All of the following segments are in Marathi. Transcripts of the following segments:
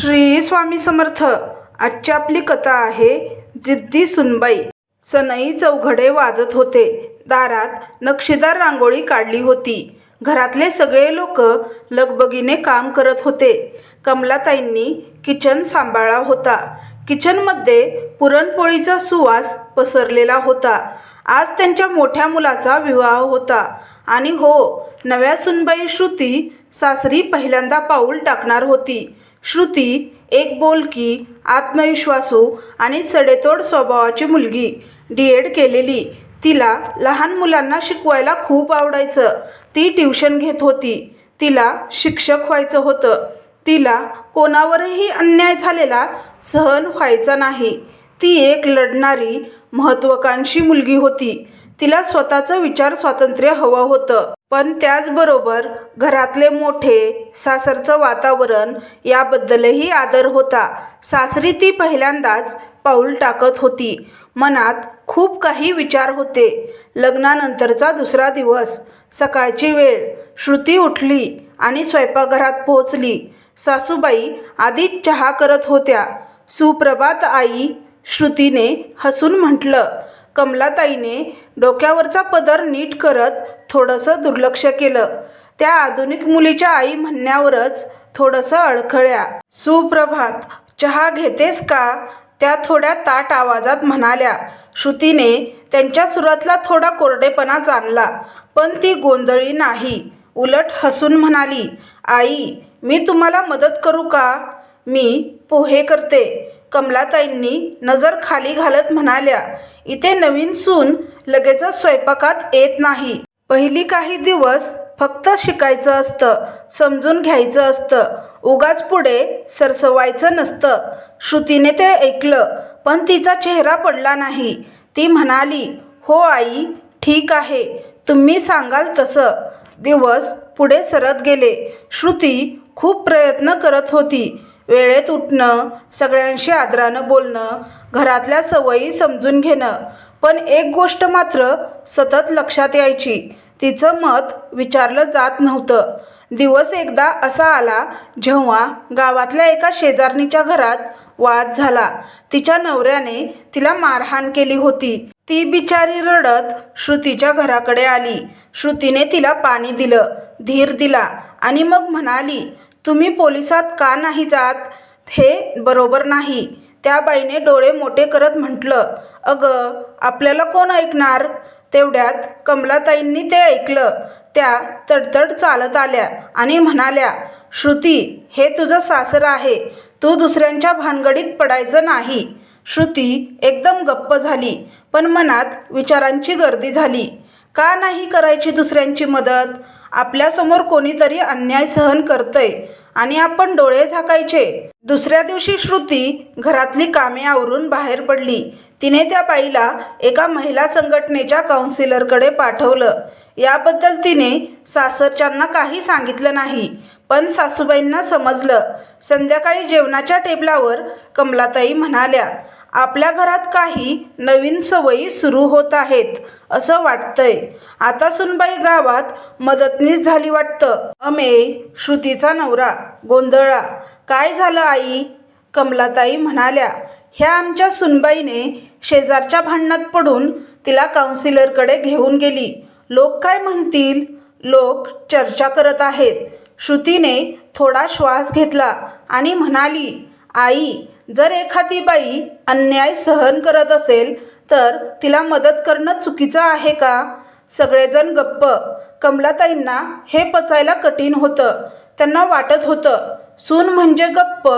श्री स्वामी समर्थ. आजची आपली कथा आहे जिद्दी सुनबाई. सनई चौघडे वाजत होते. दारात नक्षीदार रांगोळी काढली होती. घरातले सगळे लोक लगबगीने काम करत होते. कमलाताईंनी किचन सांभाळला होता. किचनमध्ये पुरणपोळीचा सुवास पसरलेला होता. आज त्यांच्या मोठ्या मुलाचा विवाह होता. आणि हो नव्या सुनबाई श्रुती सासरी पहिल्यांदा पाऊल टाकणार होती. श्रुती एक बोलकी आत्मविश्वासू आणि सडेतोड स्वभावाची मुलगी. डी एड केलेली. तिला लहान मुलांना शिकवायला खूप आवडायचं. ती ट्युशन घेत होती. तिला शिक्षक व्हायचं होतं. तिला कोणावरही अन्याय झालेला सहन व्हायचा नाही. ती एक लढणारी महत्त्वाकांक्षी मुलगी होती. तिला स्वतःचं विचार स्वातंत्र्य हवं होतं. पण त्याचबरोबर घरातले मोठे सासरचं वातावरण याबद्दलही आदर होता. सासरी ती पहिल्यांदाच पाऊल टाकत होती. मनात खूप काही विचार होते. लग्नानंतरचा दुसरा दिवस. सकाळची वेळ. श्रुती उठली आणि स्वयंपाकघरात पोहोचली. सासूबाई आधीच चहा करत होत्या. सुप्रभात आई श्रुतीने हसून म्हटलं कमलाताईने डोक्यावरचा पदर नीट करत थोडंसं दुर्लक्ष केलं. त्या आधुनिक मुलीच्या आई म्हणण्यावरच थोडंसं अडखळ्या सुप्रभात चहा घेतेस का? त्या थोड्या ताट आवाजात म्हणाल्या. श्रुतीने त्यांच्या सुरातला थोडा कोरडेपणा जाणला पण ती गोंधळी नाही. उलट हसून म्हणाली आई मी तुम्हाला मदत करू का? मी पोहे करते. कमलाताईंनी नजर खाली घालत म्हणाल्या इथे नवीन सून लगेचच स्वयंपाकात येत नाही. पहिली काही दिवस फक्त शिकायचं असतं समजून घ्यायचं असतं. उगाच पुढे सरसवायचं नसतं. श्रुतीने ते ऐकलं पण तिचा चेहरा पडला नाही. ती म्हणाली हो आई ठीक आहे. तुम्ही सांगाल तसं. दिवस पुढे सरत गेले. श्रुती खूप प्रयत्न करत होती. वेळेत उठणं सगळ्यांशी आदरानं बोलणं घरातल्या सवयी समजून घेणं. पण एक गोष्ट मात्र सतत लक्षात यायची तिचं मत विचारलं जात नव्हतं. दिवस एकदा असा आला जेव्हा गावातल्या एका शेजारणीच्या घरात वाद झाला. तिच्या नवऱ्याने तिला मारहाण केली होती. ती बिचारी रडत श्रुतीच्या घराकडे आली. श्रुतीने तिला पाणी दिलं धीर दिला आणि मग म्हणाली तुम्ही पोलिसात का नाही जात? हे बरोबर नाही. त्या बाईने डोळे मोठे करत म्हटलं अगं आपल्याला कोण ऐकणार? तेवढ्यात कमलाताईंनी ते ऐकलं. त्या तडतड चालत आल्या आणि म्हणाल्या श्रुती हे तुझं सासर आहे. तू दुसऱ्यांच्या भानगडीत पडायचं नाही. श्रुती एकदम गप्प झाली पण मनात विचारांची गर्दी झाली. का नाही करायची दुसऱ्यांची मदत? आपल्यासमोर कोणीतरी अन्याय सहन करतंय आणि आपण डोळे झाकायचे. दुसऱ्या दिवशी श्रुती घरातली कामे आवरून बाहेर पडली. तिने त्या बाईला एका महिला संघटनेच्या काउन्सिलरकडे पाठवलं. याबद्दल तिने सासरच्यांना काही सांगितलं नाही पण सासूबाईंना समजलं. संध्याकाळी जेवणाच्या टेबलावर कमलाताई म्हणाल्या आपल्या घरात काही नवीन सवयी सुरू होत आहेत असं वाटतंय. आता सुनबाई गावात मदतनीस झाली वाटतं. अमे श्रुतीचा नवरा गोंधळा. काय झालं आई? कमलाताई म्हणाल्या. ह्या आमच्या सुनबाईने शेजारच्या भांडणात पडून तिला काउन्सिलरकडे घेऊन गेली. लोक काय म्हणतील? लोक चर्चा करत आहेत. श्रुतीने थोडा श्वास घेतला आणि म्हणाली आई जर एखादी बाई अन्याय सहन करत असेल तर तिला मदत करणं चुकीचं आहे का? सगळेजण गप्प. कमलाताईंना हे पचायला कठीण होतं. त्यांना वाटत होतं सून म्हणजे गप्प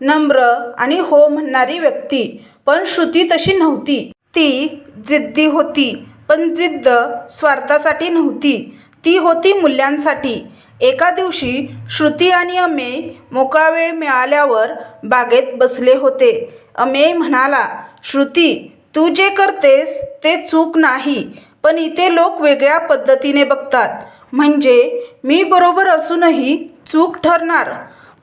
नम्र आणि हो म्हणणारी व्यक्ती. पण श्रुती तशी नव्हती. ती जिद्दी होती पण जिद्द स्वार्थासाठी नव्हती. ती होती मूल्यांसाठी. एका दिवशी श्रुती आणि अमेय मोकळा वेळ मिळाल्यावर बागेत बसले होते. अमेय म्हणाला श्रुती तू जे करतेस ते चूक नाही पण इथे लोक वेगळ्या पद्धतीने बघतात. म्हणजे मी बरोबर असूनही चूक ठरणार.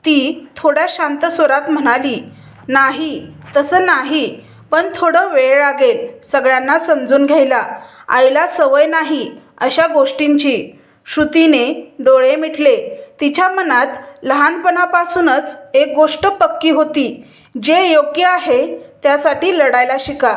ती थोड्या शांत स्वरात म्हणाली नाही तसं नाही पण थोडं वेळ लागेल सगळ्यांना समजून घ्यायला. आईला सवय नाही अशा गोष्टींची. श्रुतीने डोळे मिटले. तिच्या मनात लहानपणापासूनच एक गोष्ट पक्की होती. जे योग्य आहे त्यासाठी लढायला शिका.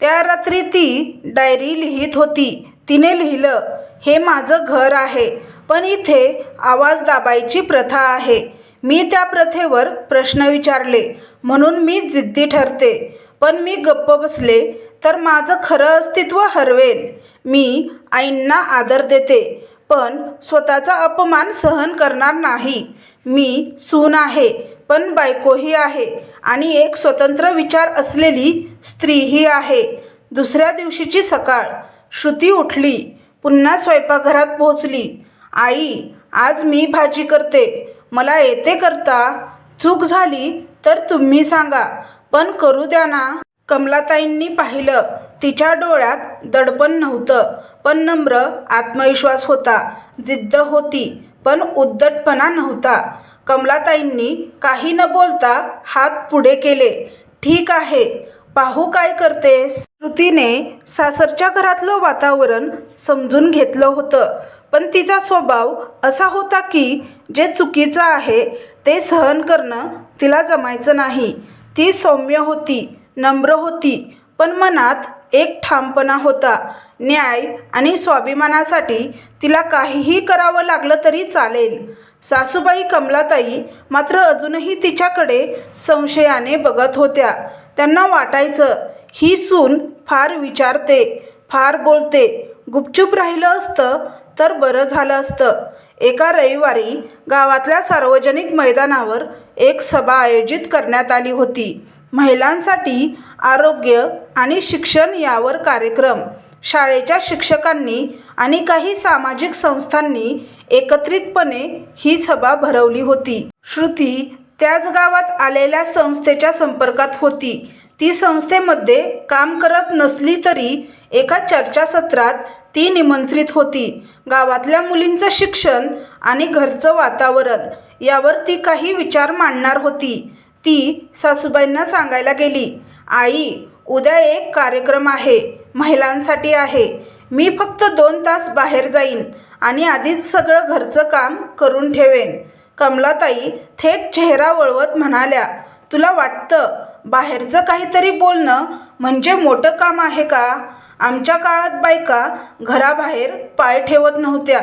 त्या रात्री ती डायरी लिहित होती. तिने लिहिलं हे माझं घर आहे पण इथे आवाज दाबायची प्रथा आहे. मी त्या प्रथेवर प्रश्न विचारले म्हणून मी जिद्दी ठरते. पण मी गप्प बसले तर माझं खरं अस्तित्व हरवेल. मी आईंना आदर देते. पण स्वतःचा अपमान सहन करणार नाही. मी सून आहे पण बायकोही आहे आणि एक स्वतंत्र विचार असलेली स्त्रीही आहे. दुसऱ्या दिवशीची सकाळ. श्रुती उठली. पुन्हा स्वयंपाकघरात पोहोचली. आई आज मी भाजी करते. मला येते करता? चूक झाली तर तुम्ही सांगा. पण करू द्या ना. कमलाताईंनी पाहिलं. तिच्या डोळ्यात दडपण नव्हतं. पण नम्र आत्मविश्वास होता जिद्द होती पण उद्धटपणा नव्हता. कमलाताईंनी काही न बोलता हात पुढे केले. ठीक आहे पाहू काय करतेस? श्रुतीने सासरच्या घरातलं वातावरण समजून घेतलं होतं. पण तिचा स्वभाव असा होता की जे चुकीचं आहे ते सहन करणं तिला जमायचं नाही. ती सौम्य होती नम्र होती पण मनात एक ठामपणा होता. न्याय आणि स्वाभिमानासाठी तिला काहीही करावं लागलं तरी चालेल. सासूबाई कमलाताई मात्र अजूनही तिच्याकडे संशयाने बघत होत्या. त्यांना वाटायचं ही सून फार विचारते फार बोलते. गुपचूप राहिलं असतं तर बरं झालं असतं. एका रविवारी गावातल्या सार्वजनिक मैदानावर एक सभा आयोजित करण्यात आली होती. महिलांसाठी आरोग्य आणि शिक्षण यावर कार्यक्रम. शाळेच्या शिक्षकांनी आणि काही सामाजिक संस्थांनी एकत्रितपणे ही सभा भरवली होती. श्रुती त्याच गावात आलेल्या संस्थेच्या संपर्कात होती. ती संस्थेमध्ये काम करत नसली तरी एका चर्चासत्रात ती निमंत्रित होती. गावातल्या मुलींचं शिक्षण आणि घरचं वातावरण यावर ती काही विचार मांडणार होती. ती सासूबाईंना सांगायला गेली आई उद्या एक कार्यक्रम आहे महिलांसाठी आहे. मी फक्त दोन तास बाहेर जाईन आणि आधीच सगळं घरचं काम करून ठेवेन. कमलाताई थेट चेहरा वळवत म्हणाल्या तुला वाटतं बाहेरचं काहीतरी बोलणं म्हणजे मोठं काम आहे का? आमच्या काळात बायका घराबाहेर पाय ठेवत नव्हत्या.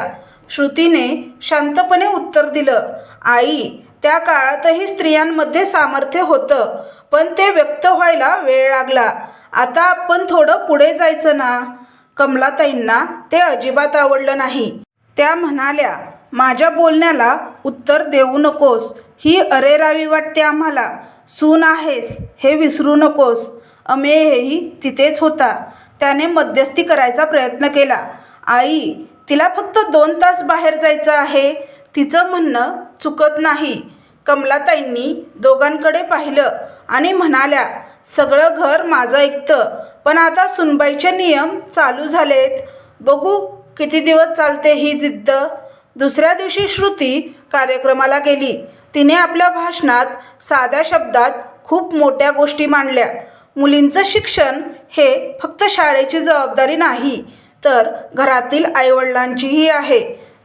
श्रुतीने शांतपणे उत्तर दिलं आई त्या काळातही स्त्रियांमध्ये सामर्थ्य होतं पण ते व्यक्त व्हायला वेळ लागला. आता आपण थोडं पुढे जायचं ना? कमलाताईंना ते अजिबात आवडलं नाही. त्या म्हणाल्या माझ्या बोलण्याला उत्तर देऊ नकोस. ही अरेरावी वाटते आम्हाला. सून आहेस हे विसरू नकोस. अमेयही तिथेच होता. त्याने मध्यस्थी करायचा प्रयत्न केला. आई तिला फक्त दोन तास बाहेर जायचं आहे. तिचं म्हणणं चुकत नाही. कमलाताईंनी दोघांकडे पाहिलं आणि म्हणाल्या सगळं घर माझं ऐकतं पण आता सुनबाईचे नियम चालू झालेत. बघू किती दिवस चालते ही जिद्द. दुसऱ्या दिवशी श्रुती कार्यक्रमाला गेली. तिने आपल्या भाषणात साध्या शब्दात खूप मोठ्या गोष्टी मांडल्या. मुलींचं शिक्षण हे फक्त शाळेची जबाबदारी नाही तर घरातील आईवडिलांचीही आहे.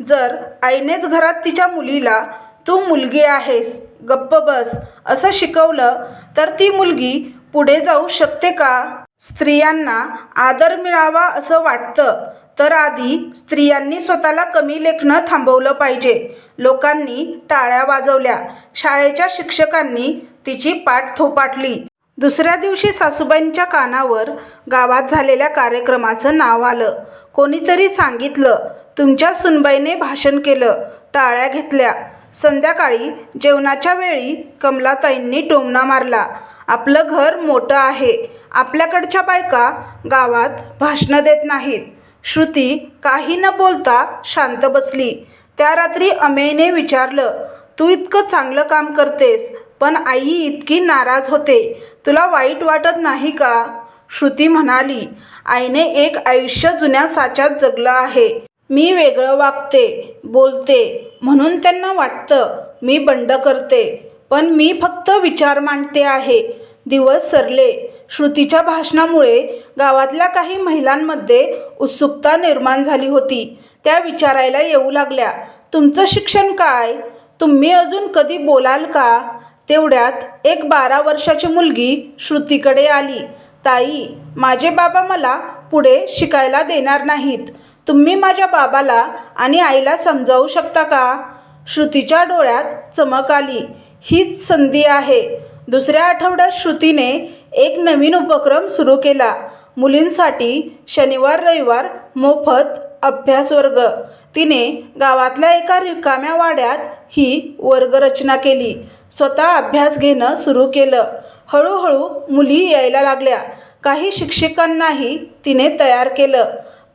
जर आईनेच घरात तिच्या मुलीला तू मुलगी आहेस गप्प बस असं शिकवलं तर ती मुलगी पुढे जाऊ शकते का? स्त्रियांना आदर मिळावा असं वाटतं तर आधी स्त्रियांनी स्वतःला कमी लेखणं थांबवलं पाहिजे. लोकांनी टाळ्या वाजवल्या. शाळेच्या शिक्षकांनी तिची पाठ थोपाटली. दुसऱ्या दिवशी सासूबाईंच्या कानावर गावात झालेल्या कार्यक्रमाचं नाव आलं. कोणीतरी सांगितलं तुमच्या सुनबाईने भाषण केलं टाळ्या घेतल्या. संध्याकाळी जेवणाच्या वेळी कमलाताईंनी टोमणा मारला. आपलं घर मोठं आहे. आपल्याकडच्या बायका गावात भाषणं देत नाहीत. श्रुती काही न बोलता शांत बसली. त्या रात्री अमेयने विचारलं तू इतकं चांगलं काम करतेस पण आई इतकी नाराज होते. तुला वाईट वाटत नाही का? श्रुती म्हणाली आईने एक आयुष्य जुन्या साच्यात जगलं आहे. मी वेगळं वागते बोलते म्हणून त्यांना वाटतं मी बंड करते पण मी फक्त विचार मांडते आहे. दिवस सरले. श्रुतीच्या भाषणामुळे गावातल्या काही महिलांमध्ये उत्सुकता निर्माण झाली होती. त्या विचारायला येऊ लागल्या तुमचं शिक्षण काय? तुम्ही अजून कधी बोलाल का? तेवढ्यात एक बारा वर्षाची मुलगी श्रुतीकडे आली. ताई माझे बाबा मला पुढे शिकायला देणार नाहीत. तुम्ही माझ्या बाबाला आणि आईला समजावू शकता का? श्रुतीच्या डोळ्यात चमक आली. हीच संधी आहे. दुसऱ्या आठवड्यात श्रुतीने एक नवीन उपक्रम सुरू केला. मुलींसाठी शनिवार रविवार मोफत अभ्यास वर्ग. तिने गावातल्या एका रिकाम्या वाड्यात ही वर्गरचना केली. स्वतः अभ्यास घेणं सुरू केलं. हळूहळू मुली यायला लागल्या. काही शिक्षकांनाही तिने तयार केलं.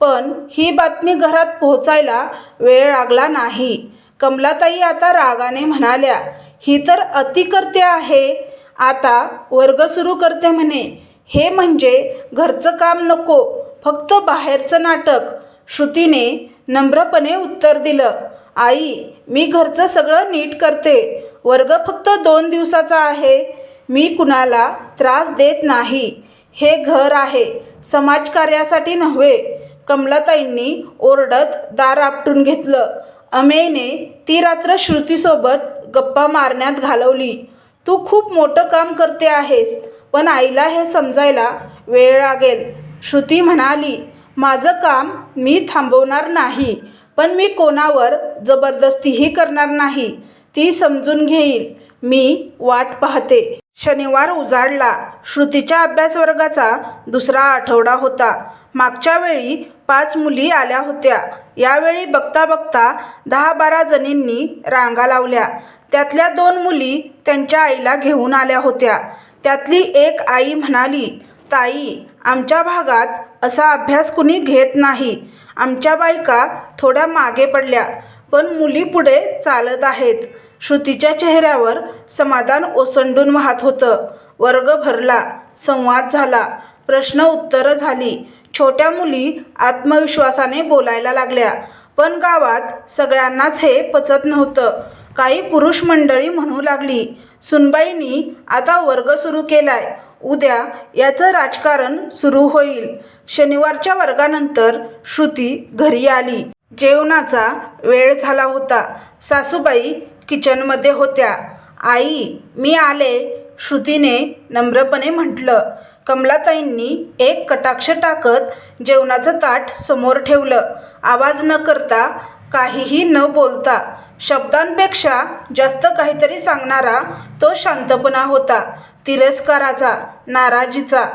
पण ही बातमी घरात पोहोचायला वेळ लागला नाही. कमलाताई आता रागाने म्हणाल्या ही तर अतिकर्ते आहे. आता वर्ग सुरू करते म्हणे. हे म्हणजे घरचं काम नको फक्त बाहेरचं नाटक. श्रुतीने नम्रपणे उत्तर दिलं आई मी घरचं सगळं नीट करते. वर्ग फक्त दोन दिवसाचा आहे. मी कुणाला त्रास देत नाही. हे घर आहे. समाजकार्यासाठी नव्हे. कमलाताईंनी ओरडत दार आपटून घेतलं. अमेयने ती रात्र श्रुतीसोबत गप्पा मारण्यात घालवली. तू खूप मोठं काम करते आहेस पण आईला हे समजायला वेळ लागेल. श्रुती म्हणाली माझं काम मी थांबवणार नाही पण मी कोणावर जबरदस्तीही करणार नाही. ती समजून घेईल. मी वाट पाहते. शनिवार उजाडला. श्रुतीच्या अभ्यास वर्गाचा दुसरा आठवडा होता. मागच्या वेळी पाच मुली आल्या होत्या. यावेळी बघता बघता दहा बारा जणींनी रांगा लावल्या. त्यातल्या दोन मुली त्यांच्या आईला घेऊन आल्या होत्या. त्यातली एक आई म्हणाली ताई आमच्या भागात असा अभ्यास कुणी घेत नाही. आमच्या बायका थोड्या मागे पडल्या पण मुली पुढे चालत आहेत. श्रुतीच्या चेहऱ्यावर समाधान ओसंडून वाहत होतं. वर्ग भरला संवाद झाला प्रश्न उत्तरं झाली. छोट्या मुली आत्मविश्वासाने बोलायला लागल्या. पण गावात सगळ्यांनाच हे पचत नव्हतं. काही पुरुष मंडळी म्हणू लागली सुनबाईंनी आता वर्ग सुरू केलाय. उद्या याचं राजकारण सुरू होईल. शनिवारच्या वर्गानंतर श्रुती घरी आली. जेवणाचा वेळ झाला होता. सासूबाई किचनमध्ये होत्या. आई मी आले. श्रुतीने नम्रपणे म्हटलं कमलाताईंनी एक कटाक्ष टाकत जेवणाचं ताट समोर ठेवलं. आवाज न करता काहीही न बोलता शब्दांपेक्षा जास्त काहीतरी सांगणारा तो शांतपणा होता तिरस्काराचा नाराजीचा.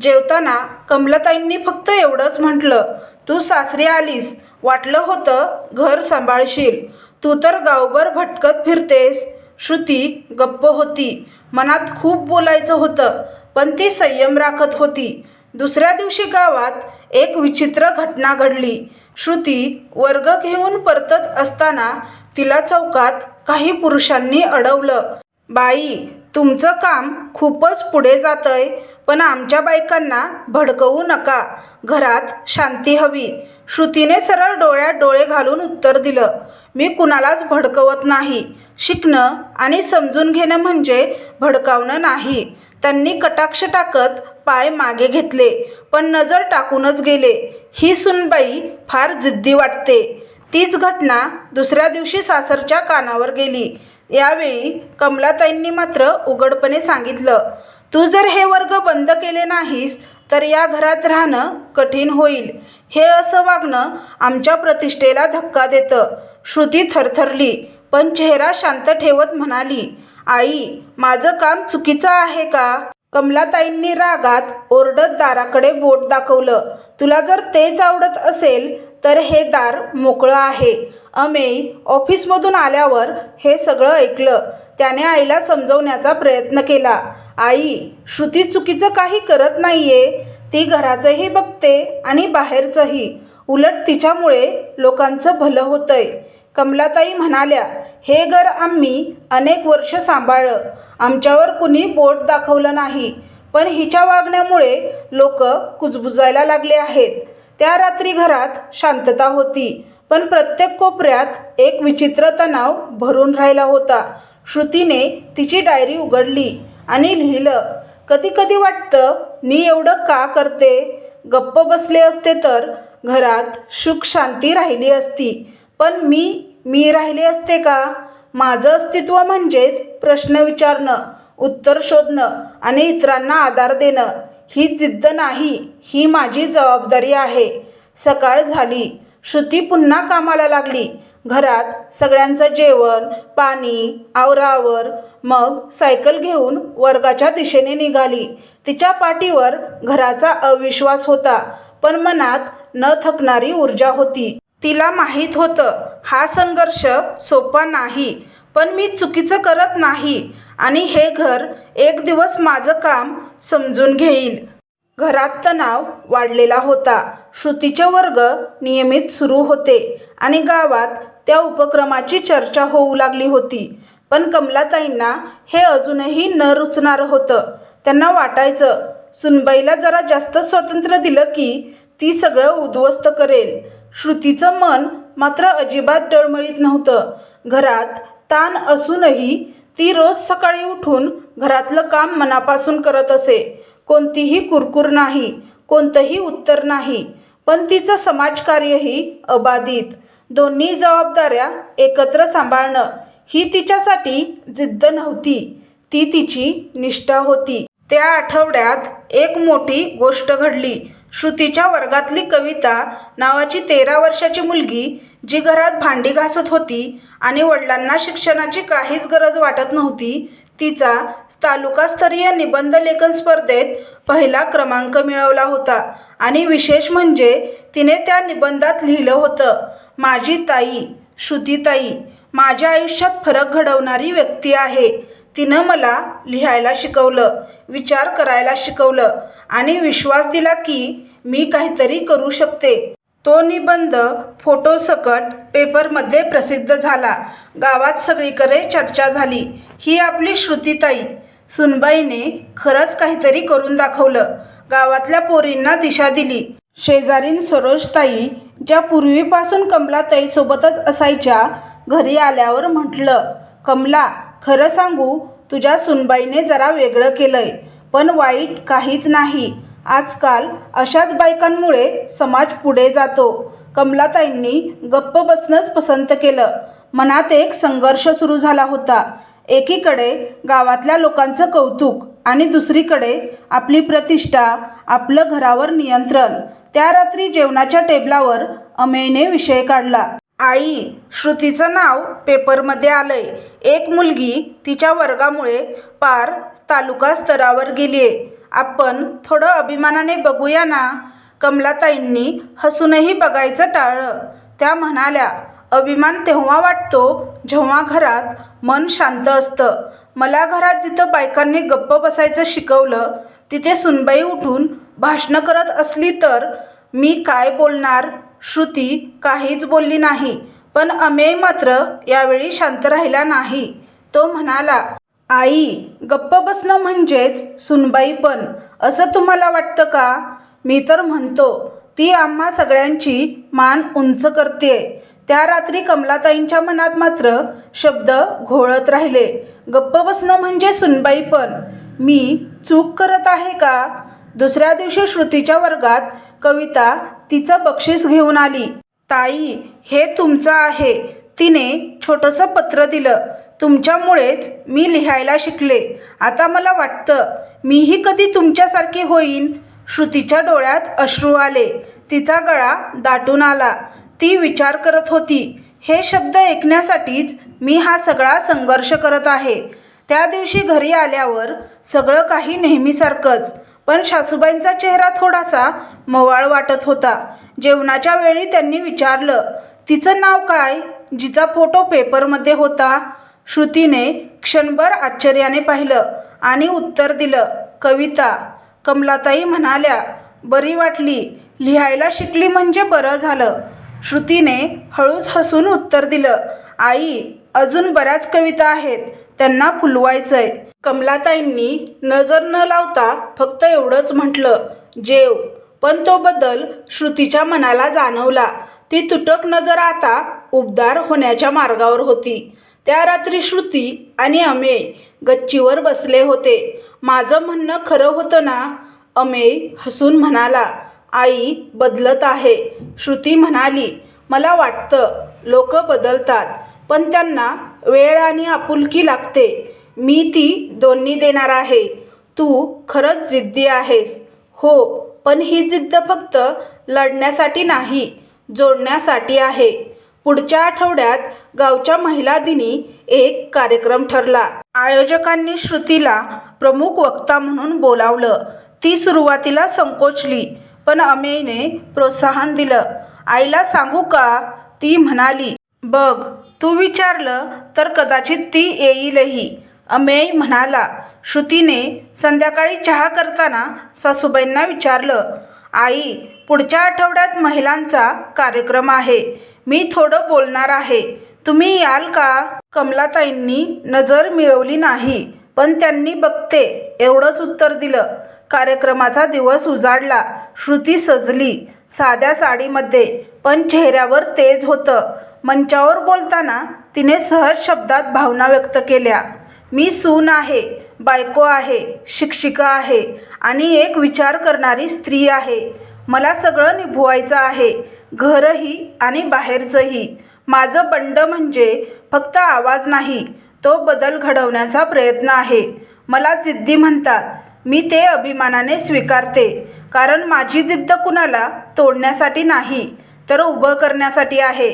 जेवताना कमलाताईंनी फक्त एवढंच म्हटलं तू सासरी आलीस वाटलं होतं घर सांभाळशील. तू तर गावभर भटकत फिरतेस. श्रुती गप्प होती. मनात खूप बोलायचं होतं पण ती संयम राखत होती. दुसऱ्या दिवशी गावात एक विचित्र घटना घडली. श्रुती वर्ग घेऊन परतत असताना तिला चौकात काही पुरुषांनी अडवलं. बाई तुमचं काम खूपच पुढे जातंय पण आमच्या बायकांना भडकवू नका. घरात शांती हवी. श्रुतीने सरळ डोळ्यात डोळे घालून उत्तर दिलं. मी कुणालाच भडकवत नाही. शिकणं आणि समजून घेणं म्हणजे भडकावणं नाही. त्यांनी कटाक्ष टाकत पाय मागे घेतले पण नजर टाकूनच गेले. ही सुनबाई फार जिद्दी वाटते. तीच घटना दुसऱ्या दिवशी सासरच्या कानावर गेली. यावेळी कमलाताईंनी मात्र उघडपणे सांगितलं तू जर हे वर्ग बंद केले नाहीस तर या घरात राहणं कठीण होईल. हे असं वागणं आमच्या प्रतिष्ठेला धक्का देतं. श्रुती थरथरली पण चेहरा शांत ठेवत म्हणाली आई माझं काम चुकीचं आहे का? कमलाताईंनी रागात ओरडत दाराकडे बोट दाखवलं. तुला जर तेच आवडत असेल तर हे दार मोकळं आहे. अमेय ऑफिसमधून आल्यावर हे सगळं ऐकलं. त्याने आईला समजवण्याचा प्रयत्न केला. आई श्रुती चुकीचं काही करत नाहीये. ती घराचंही बघते आणि बाहेरचंही. उलट तिच्यामुळे लोकांचं भलं होतंय. कमलाताई म्हणाल्या हे घर आम्ही अनेक वर्ष सांभाळलं. आमच्यावर कुणी बोट दाखवलं नाही. पण हिच्या वागण्यामुळे लोक कुजबुजायला लागले आहेत. त्या रात्री घरात शांतता होती. पण प्रत्येक कोपऱ्यात एक विचित्र तणाव भरून राहिला होता. श्रुतीने तिची डायरी उघडली आणि लिहिलं कधी कधी वाटतं मी एवढं का करते? गप्प बसले असते तर घरात सुख शांती राहिली असती. पण मी मी राहिले असते का? माझं अस्तित्व म्हणजेच प्रश्न विचारणं उत्तर शोधणं आणि इतरांना आधार देणं ही जिद्द नाही ही माझी जबाबदारी आहे. सकाळ झाली श्रुती पुन्हा कामाला लागली. घरात सगळ्यांचं जेवण पाणी आवरावर मग सायकल घेऊन वर्गाच्या दिशेने निघाली. तिच्या पाठीवर घराचा अविश्वास होता पण मनात न थकणारी ऊर्जा होती. तिला माहीत होतं हा संघर्ष सोपा नाही पण मी चुकीचं करत नाही आणि हे घर एक दिवस माझं काम समजून घेईल. घरात तणाव वाढलेला होता. श्रुतीचे वर्ग नियमित सुरू होते आणि गावात त्या उपक्रमाची चर्चा होऊ लागली होती. पण कमलाताईंना हे अजूनही न रुचणारं होतं. त्यांना वाटायचं सुनबाईला जरा जास्त स्वातंत्र्य दिलं की ती सगळं उद्ध्वस्त करेल. श्रुतीचं मन मात्र अजिबात डळमळीत नव्हतं. घरात ताण असूनही ती रोज सकाळी उठून घरातलं काम मनापासून करत असे. कोणतीही कुरकुर नाही कोणतंही उत्तर नाही पण तिचं समाजकार्यही अबाधित. दोन्ही जबाबदाऱ्या एकत्र सांभाळणं ही तिच्यासाठी जिद्द नव्हती. ती तिची निष्ठा होती. त्या आठवड्यात एक मोठी गोष्ट घडली. श्रुतीच्या वर्गातली कविता नावाची तेरा वर्षाची मुलगी जी घरात भांडी घासत होती आणि वडिलांना शिक्षणाची काहीच गरज वाटत नव्हती तिचा तालुकास्तरीय निबंध लेखन स्पर्धेत पहिला क्रमांक मिळवला होता. आणि विशेष म्हणजे तिने त्या निबंधात लिहिलं होतं माझी ताई श्रुतीताई माझ्या आयुष्यात फरक घडवणारी व्यक्ती आहे. तिनं मला लिहायला शिकवलं विचार करायला शिकवलं आणि विश्वास दिला की मी काहीतरी करू शकते. तो निबंध फोटोसकट पेपरमध्ये प्रसिद्ध झाला. गावात सगळीकडे चर्चा झाली. ही आपली श्रुतीताई. सुनबाईने खरंच काहीतरी करून दाखवलं. गावातल्या पोरींना दिशा दिली. शेजारीन सरोजताई ज्या पूर्वीपासून कमलाताईसोबतच असायच्या घरी आल्यावर म्हटलं कमला खरं सांगू तुझ्या सुनबाईने जरा वेगळं केलंय पण वाईट काहीच नाही. आजकाल अशाच बायकांमुळे समाज पुढे जातो. कमलाताईंनी गप्प बसणंच पसंत केलं. मनात एक संघर्ष सुरू झाला होता. एकीकडे गावातल्या लोकांचं कौतुक आणि दुसरीकडे आपली प्रतिष्ठा आपलं घरावर नियंत्रण. त्या रात्री जेवणाच्या टेबलावर अमेयने विषय काढला. आई श्रुतीचं नाव पेपरमध्ये आलंय. एक मुलगी तिच्या वर्गामुळे पार तालुका स्तरावर गेलीये. आपण थोडं अभिमानाने बघूया ना? कमलाताईंनी हसूनही बघायचं टाळलं. त्या म्हणाल्या अभिमान तेव्हा वाटतो जेव्हा घरात मन शांत असतं. मला घरात जिथं बायकांनी गप्प बसायचं शिकवलं तिथे सुनबाई उठून भाषणं करत असली तर मी काय बोलणार? श्रुती काहीच बोलली नाही पण अमेय मात्र यावेळी शांत राहिला नाही. तो म्हणाला आई गप्प बसणं म्हणजेच सुनबाई पण असं तुम्हाला वाटतं का? मी तर म्हणतो ती आम्हा सगळ्यांची मान उंच करते. त्या रात्री कमलाताईंच्या मनात मात्र शब्द घोळत राहिले. गप्प बसणं म्हणजे सुनबाई पण. मी चूक करत आहे का? दुसऱ्या दिवशी श्रुतीच्या वर्गात कविता तिचं बक्षीस घेऊन आली. ताई हे तुमचं आहे. तिने छोटंसं पत्र दिलं. तुमच्यामुळेच मी लिहायला शिकले. आता मला वाटतं मीही कधी तुमच्यासारखी होईन. श्रुतीच्या डोळ्यात अश्रू आले. तिचा गळा दाटून आला. ती विचार करत होती हे शब्द ऐकण्यासाठीच मी हा सगळा संघर्ष करत आहे. त्या दिवशी घरी आल्यावर सगळं काही नेहमीसारखंच. पण सासूबाईंचा चेहरा थोडासा मवाळ वाटत होता. जेवणाच्या वेळी त्यांनी विचारलं तिचं नाव काय? जिचा फोटो पेपरमध्ये होता. श्रुतीने क्षणभर आश्चर्याने पाहिलं आणि उत्तर दिलं कविता. कमलाताई म्हणाल्या बरी वाटली. लिहायला शिकली म्हणजे बरं झालं. श्रुतीने हळूच हसून उत्तर दिलं आई अजून बऱ्याच कविता आहेत. त्यांना फुलवायचंय. कमलाताईंनी नजर न लावता फक्त एवढंच म्हटलं जेव. पण तो बदल श्रुतीच्या मनाला जाणवला. ती तुटक नजर आता उबदार होण्याच्या मार्गावर होती. त्या रात्री श्रुती आणि अमेय गच्चीवर बसले होते. माझं म्हणणं खरं होतं ना? अमेय हसून म्हणाला. आई बदलत आहे. श्रुती म्हणाली. मला वाटतं लोक बदलतात पण त्यांना वेळ आणि आपुलकी लागते. मी ती दोन्ही देणार आहे. तू खरंच जिद्दी आहेस. हो पण ही जिद्द फक्त लढण्यासाठी नाही जोडण्यासाठी आहे. पुढच्या आठवड्यात गावच्या महिला दिनी एक कार्यक्रम ठरला. आयोजकांनी श्रुतीला प्रमुख वक्ता म्हणून बोलावलं. ती सुरुवातीला संकोचली पण अमेयने प्रोत्साहन दिलं. आईला सांगू का? ती म्हणाली बघ तू विचारलं तर कदाचित ती येईलही. अमेय म्हणाला श्रुतीने संध्याकाळी चहा करताना सासूबाईंना विचारलं आई पुढच्या आठवड्यात महिलांचा कार्यक्रम आहे. मी थोडं बोलणार आहे. तुम्ही याल का कमलाताईंनी नजर मिळवली नाही पण त्यांनी बघते एवढंच उत्तर दिलं. कार्यक्रमाचा दिवस उजाडला. श्रुती सजली साध्या साडीमध्ये पण चेहऱ्यावर तेज होतं. मंचावर बोलताना तिने सहज शब्दात भावना व्यक्त केल्या. मी सून आहे बायको आहे शिक्षिका आहे आणि एक विचार करणारी स्त्री आहे. मला सगळं निभवायचं आहे घरही आणि बाहेरचंही. माझं बंड म्हणजे फक्त आवाज नाही तो बदल घडवण्याचा प्रयत्न आहे. मला जिद्दी म्हणतात मी ते अभिमानाने स्वीकारते. कारण माझी जिद्द कुणाला तोडण्यासाठी नाही तर उभं करण्यासाठी आहे.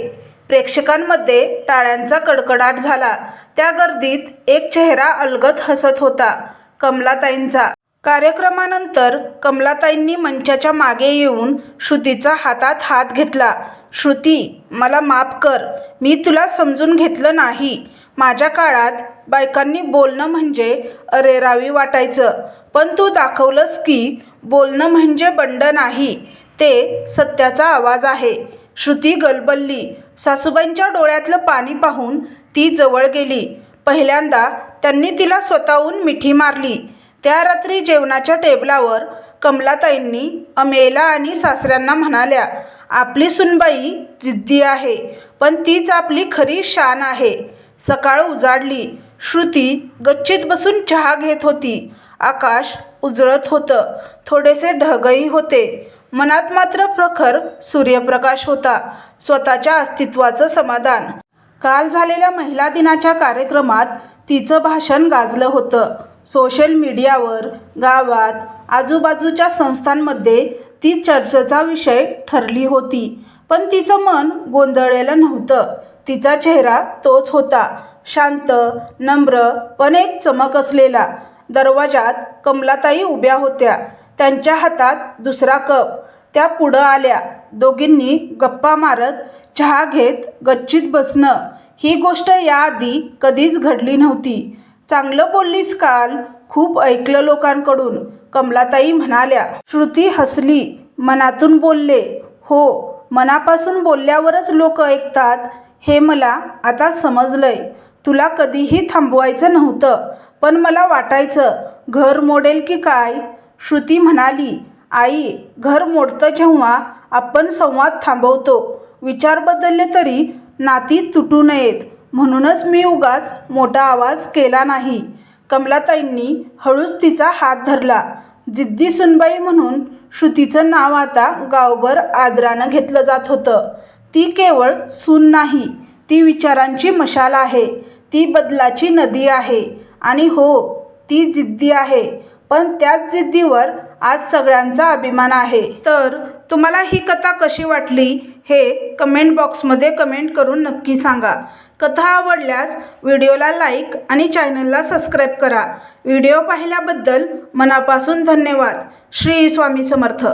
प्रेक्षकांमध्ये टाळ्यांचा कडकडाट झाला. त्या गर्दीत एक चेहरा अलगत हसत होता कमलाताईंचा. कार्यक्रमानंतर कमलाताईंनी मंचाच्या मागे येऊन श्रुतीचा हातात हात घेतला. श्रुती मला माफ कर. मी तुला समजून घेतलं नाही. माझ्या काळात बायकांनी बोलणं म्हणजे अरेरावी वाटायचं. पण तू दाखवलंस की बोलणं म्हणजे बंड नाही. ते सत्याचा आवाज आहे. श्रुती गलबलली. सासूबाईंच्या डोळ्यातलं पाणी पाहून ती जवळ गेली. पहिल्यांदा त्यांनी तिला स्वतःहून मिठी मारली. त्या रात्री जेवणाच्या टेबलावर कमलाताईंनी अमेला आणि सासऱ्यांना म्हणाल्या आपली सुनबाई जिद्दी आहे पण तीच आपली खरी शान आहे. सकाळ उजाडली. श्रुती गच्चीत बसून चहा घेत होती. आकाश उजळत होतं. थोडेसे ढगही होते. मनात मात्र प्रखर सूर्यप्रकाश होता. स्वतःच्या अस्तित्वाचं समाधान. काल झालेल्या महिला दिनाच्या कार्यक्रमात तिचं भाषण गाजलं होतं. सोशल मीडियावर गावात आजूबाजूच्या संस्थांमध्ये ती चर्चेचा विषय ठरली होती. पण तिचं मन गोंधळलेलं नव्हतं. तिचा चेहरा तोच होता. शांत नम्र पण एक चमक असलेला. दरवाजात कमलाताई उभ्या होत्या. त्यांच्या हातात दुसरा कप. त्या पुढं आल्या. दोघींनी गप्पा मारत चहा घेत गच्चीत बसणं. ही गोष्ट याआधी कधीच घडली नव्हती. चांगलं बोललीस काल खूप ऐकलं लोकांकडून कमलाताई म्हणाल्या. श्रुती हसली. मनातून बोलले हो मनापासून बोलल्यावरच लोक ऐकतात. हे मला आता समजलंय. तुला कधीही थांबवायचं नव्हतं पण मला वाटायचं घर मोडेल की काय? श्रुती म्हणाली आई घर मोडतं जेव्हा आपण संवाद थांबवतो. विचार बदलले तरी नाती तुटू नयेत. म्हणूनच मी उगाच मोठा आवाज केला नाही. कमलाताईंनी हळूच तिचा हात धरला. जिद्दी सुनबाई म्हणून श्रुतीचं नाव आता गावभर आदरानं घेतलं जात होतं. ती केवळ सून नाही ती विचारांची मशाल आहे. ती बदलाची नदी आहे. आणि हो ती जिद्दी आहे. पण त्याच जिद्दीवर आज सगळ्यांचा अभिमान आहे. तर तुम्हाला ही कथा कशी वाटली हे कमेंट बॉक्समध्ये कमेंट करून नक्की सांगा. कथा आवडल्यास व्हिडिओला लाईक आणि चॅनलला सबस्क्राईब करा. व्हिडिओ पाहिल्याबद्दल मनापासून धन्यवाद. श्री स्वामी समर्थ.